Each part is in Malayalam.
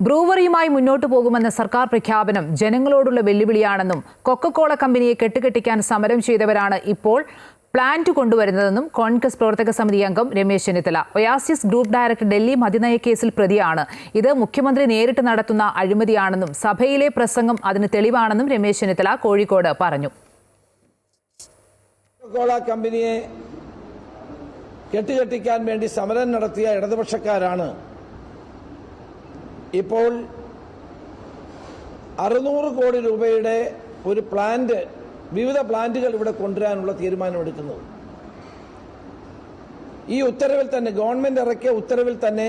ബ്രൂവറിയുമായി മുന്നോട്ടു പോകുമെന്ന സർക്കാർ പ്രഖ്യാപനം ജനങ്ങളോടുള്ള വെല്ലുവിളിയാണെന്നും കൊക്കക്കോള കമ്പനിയെ കെട്ടുകെട്ടിക്കാൻ സമരം ചെയ്തവരാണ് ഇപ്പോൾ പ്ലാന്റ് കൊണ്ടുവരുന്നതെന്നും കോൺഗ്രസ് പ്രവർത്തക സമിതി അംഗം Ramesh Chennithala. Oasis group director Delhi മതിനയ കേസിൽ പ്രതിയാണ്. ഇത് മുഖ്യമന്ത്രി നേരിട്ട് നടത്തുന്ന അഴിമതിയാണെന്നും സഭയിലെ പ്രസംഗം അതിന് തെളിവാണെന്നും രമേശ് ചെന്നിത്തല കോഴിക്കോട് പറഞ്ഞു. കമ്പനിയെ കെട്ടുകെട്ടിക്കാൻ വേണ്ടി സമരം നടത്തിയ ഇടതുപക്ഷക്കാരാണ് ഇപ്പോൾ അറുന്നൂറ് കോടി രൂപയുടെ ഒരു പ്ലാന്റ് വിവിധ പ്ലാന്റുകൾ ഇവിടെ കൊണ്ടുവരാനുള്ള തീരുമാനമെടുക്കുന്നത് ഈ ഉത്തരവിൽ തന്നെ ഗവൺമെന്റ് ഇറക്കിയ ഉത്തരവിൽ തന്നെ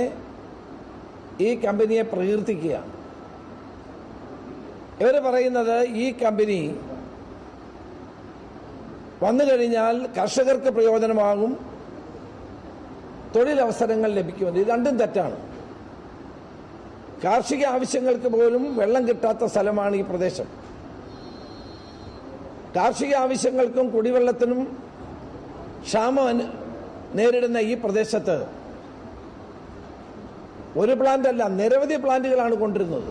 ഈ കമ്പനിയെ പ്രകീർത്തിക്കുകയാണ്. ഇവർ പറയുന്നത് ഈ കമ്പനി വന്നു കഴിഞ്ഞാൽ കർഷകർക്ക് പ്രയോജനമാകും തൊഴിലവസരങ്ങൾ ലഭിക്കുമെന്ന്. ഇത് രണ്ടും തെറ്റാണ്. കാർഷിക ആവശ്യങ്ങൾക്ക് പോലും വെള്ളം കിട്ടാത്ത സ്ഥലമാണ് ഈ പ്രദേശം. കാർഷിക ആവശ്യങ്ങൾക്കും കുടിവെള്ളത്തിനും ക്ഷാമം നേരിടുന്ന ഈ പ്രദേശത്ത് ഒരു പ്ലാന്റ് അല്ല നിരവധി പ്ലാന്റുകളാണ് കൊണ്ടിരുന്നത്.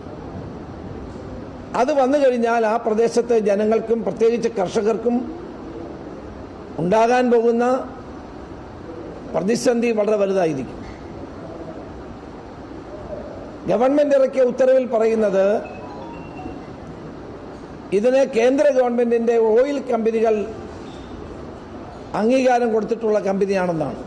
അത് വന്നു കഴിഞ്ഞാൽ ആ പ്രദേശത്തെ ജനങ്ങൾക്കും പ്രത്യേകിച്ച് കർഷകർക്കും ഉണ്ടാകാൻ പോകുന്ന പ്രതിസന്ധി വളരെ വലുതായിരിക്കും. ഗവൺമെന്റ് ഇറക്കിയ ഉത്തരവിൽ പറയുന്നത് ഇതിന് കേന്ദ്ര ഗവൺമെന്റിന്റെ ഓയിൽ കമ്പനികൾ അംഗീകാരം കൊടുത്തിട്ടുള്ള കമ്പനിയാണെന്നാണ്.